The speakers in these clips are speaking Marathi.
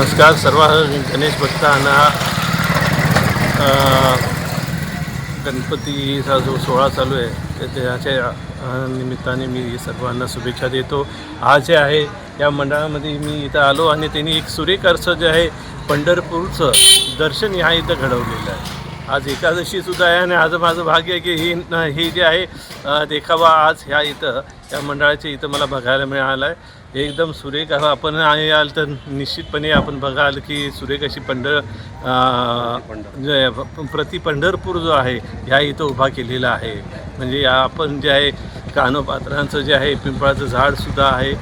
नमस्कार सर्व गणेश भक्तांना गणपतीचा जो सोहळा चालू आहे त्याच्या निमित्ताने मी सर्वांना शुभेच्छा देतो. आज जे आहे या मंडळामध्ये मी इथं आलो आणि त्यांनी एक सुरेख अर्थ जे आहे पंढरपूरचं दर्शन ह्या इथं घडवलेलं आहे. आज एकादशीसुद्धा आहे आणि आज माझं भाग्य आहे की ही हे जे आहे देखावा आज ह्या इथं या मंडळाच्या इथं मला बघायला मिळालं आहे एकदम सुरेख आपण याल तर निश्चितपणे आपण बघाल की सुरेख अशी पंढर प्रति पंढरपूर जो आहे ह्या इथं उभा केलेला आहे. म्हणजे या आपण जे आहे कानोपात्रांचं जे आहे पिंपळाचं झाडसुद्धा आहे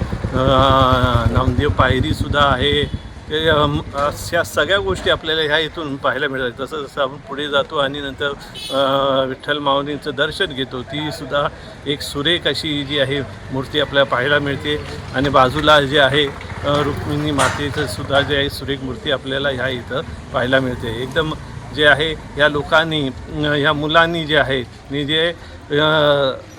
नामदेव पायरीसुद्धा आहे. ते अम, अशा सगळ्या गोष्टी आपल्याला ह्या इथून पाहायला मिळतात. जसं जसं आपण पुढे जातो आणि नंतर विठ्ठल माऊलींचं दर्शन घेतो ती सुद्धा एक सुरेख अशी जी आहे मूर्ती आपल्याला पाहायला मिळते. आणि बाजूला जे आहे रुक्मिणी मातेचं सुद्धा जे आहे सुरेख मूर्ती आपल्याला ह्या इथं पाहायला मिळते. एकदम जे आहे या लोकांनी ह्या मुलांनी जे आहे नि जे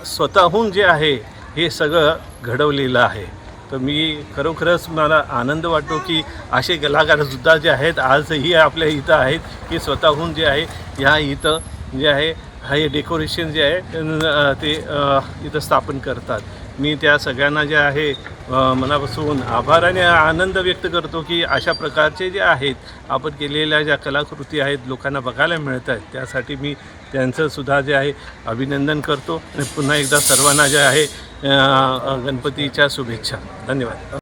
स्वतःहून जे आहे हे सगळं घडवलेलं आहे. तर मी खरोखरच मला आनंद वाटतो की असे कलाकारसुद्धा जे आहेत आजही आपल्या इथं आहेत की स्वतःहून जे आहे ह्या इथं जे आहे हे डेकोरेशन जे आहे ते इथं स्थापन करतात. मी त्या सगळ्यांना जे आहे मनापासून आभार आणि आनंद व्यक्त करतो की अशा प्रकारचे जे आहेत आपण केलेल्या ज्या कलाकृती आहेत लोकांना बघायला मिळत आहेत त्यासाठी मी त्यांचंसुद्धा जे आहे अभिनंदन करतो. आणि पुन्हा एकदा सर्वांना जे आहे गणपतीच्या शुभेच्छा. धन्यवाद.